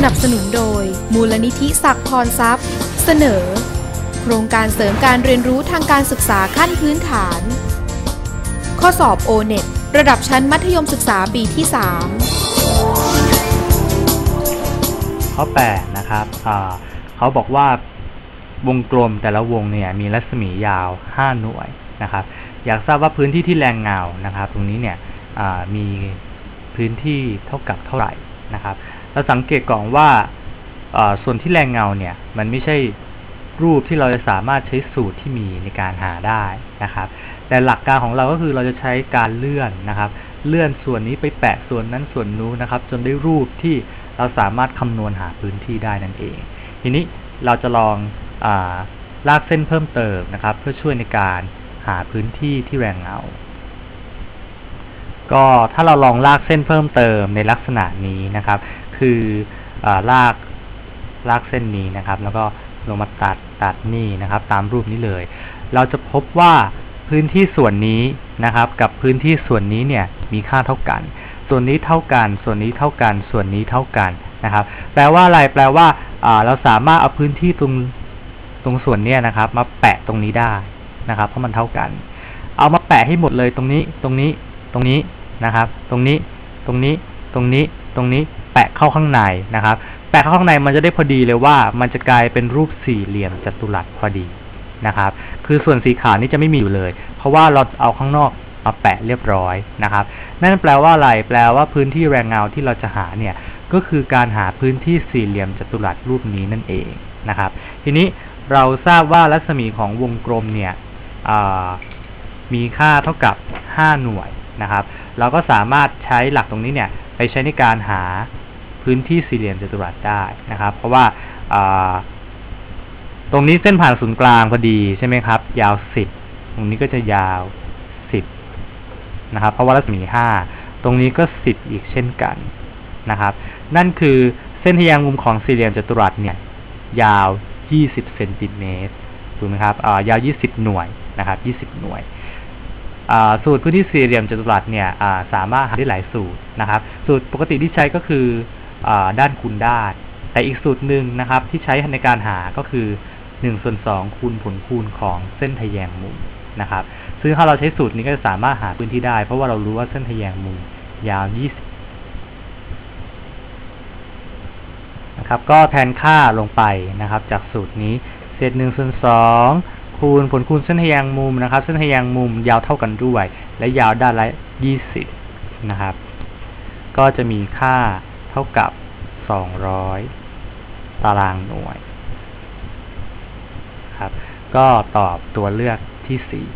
สนับสนุนโดย มูลนิธิศักดิ์พรทรัพย์ เสนอ โครงการเสริมการเรียนรู้ทางการศึกษาขั้นพื้นฐาน ข้อสอบ o n e t ระดับชั้นมัธยมศึกษาปีที่ 3 ข้อ 8 นะครับเขาบอกว่าวงกลมแต่ละวงเนี่ยมีรัศมียาว 5 หน่วยนะครับ อยากทราบว่าพื้นที่ที่แรงเงานะครับ ตรงนี้เนี่ยมีพื้นที่เท่ากับเท่าไหร่นะครับ เราสังเกตก่อนว่าส่วนที่แรงเงาเนี่ย มันไม่ใช่รูปที่เราจะสามารถใช้สูตรที่มีในการหาได้นะครับ แต่หลักการของเราก็คือเราจะใช้การเลื่อนนะครับ เลื่อนส่วนนี้ไปแปะส่วนนั้นส่วนนู้นนะครับ จนได้รูปที่เราสามารถคำนวณหาพื้นที่ได้นั่นเอง ทีนี้เราจะลองอลากเส้นเพิ่มเติมนะครับ เพื่อช่วยในการหาพื้นที่ที่แรงเงา ก็ถ้าเราลองลากเส้นเพิ่มเติมในลักษณะนี้นะครับ คืออาลากลากเส้นนี้นะครับ แล้วก็ลงมาตัดตัดนี่นะครับ ตามรูปนี้เลย เราจะพบว่าพื้นที่ส่วนนี้นะครับ กับพื้นที่ส่วนนี้เนี่ยมีค่าเท่ากัน ส่วนนี้เท่ากัน ส่วนนี้เท่ากัน ส่วนนี้เท่ากันนะครับ แปลว่าอะไรแปลว่าเราสามารถเอาพื้นที่ตรงตรงส่วนนี้นะครับ มาแปะตรงนี้ได้นะครับ เพราะมันเท่ากัน เอามาแปะให้หมดเลยตรงนี้ตรงนี้ตรงนี้ นะครับ ตรงนี้ตรงนี้ตรงนี้ตรงนี้แปะเข้าข้างในนะครับ แปะเข้าข้างในมันจะได้พอดีเลยว่ามันจะกลายเป็นรูปสี่เหลี่ยมจัตุรัสพอดีนะครับ คือส่วนสีขาวนี่จะไม่มีอยู่เลย เพราะว่าเราเอาข้างนอกมาแปะเรียบร้อยนะครับ นั่นแปลว่าอะไร แปลว่าพื้นที่แรงเงาที่เราจะหาเนี่ยก็คือการหาพื้นที่สี่เหลี่ยมจัตุรัสรูปนี้นั่นเองนะครับ ทีนี้เราทราบว่ารัศมีของวงกลมเนี่ยมีค่าเท่ากับ 5 หน่วยนะครับ เราก็สามารถใช้หลักตรงนี้เนี่ยไปใช้ในการหาพื้นที่สี่เหลี่ยมจัตุรัสได้นะครับ เพราะว่าตรงนี้เส้นผ่านศูนย์กลางพอดีใช่ไหมครับ ยาว10ตรงนี้ก็จะยาว10นะครับ เพราะว่ารัศมี5ตรงนี้ก็10อีกเช่นกันนะครับ นั่นคือเส้นทะแยงมุมของสี่เหลี่ยมจัตุรัสเนี่ย ยาว20เซนติเมตรถูกไหมครับอ่ายาว20หน่วยนะครับ20หน่วย สูตรพื้นที่สี่เหลี่ยมจัตุรัสเนี่ยสามารถหาได้หลายสูตรนะครับ สูตรปกติที่ใช้ก็คืออด้านคูณด้าน แต่อีกสูตรหนึ่งนะครับ ที่ใช้ในการหาก็คือ1ส่วน2คูณผลคูณของเส้นทะแยงมุมนะครับ ซึ่งถ้าเราใช้สูตรนี้ก็จะสามารถหาพื้นที่ได้ เพราะว่าเรารู้ว่าเส้นทะแยงมุมยาว 20 นะครับ ก็แทนค่าลงไปนะครับ จากสูตรนี้เศษหนึ่งส่วนสอง คูณผลคูณเส้นทะแยงมุมนะครับ เส้นทะแยงมุมยาวเท่ากันด้วย และยาวด้านละ 20 นะครับ ก็จะมีค่าเท่ากับ 200 ตารางหน่วยครับ ก็ตอบตัวเลือกที่สี่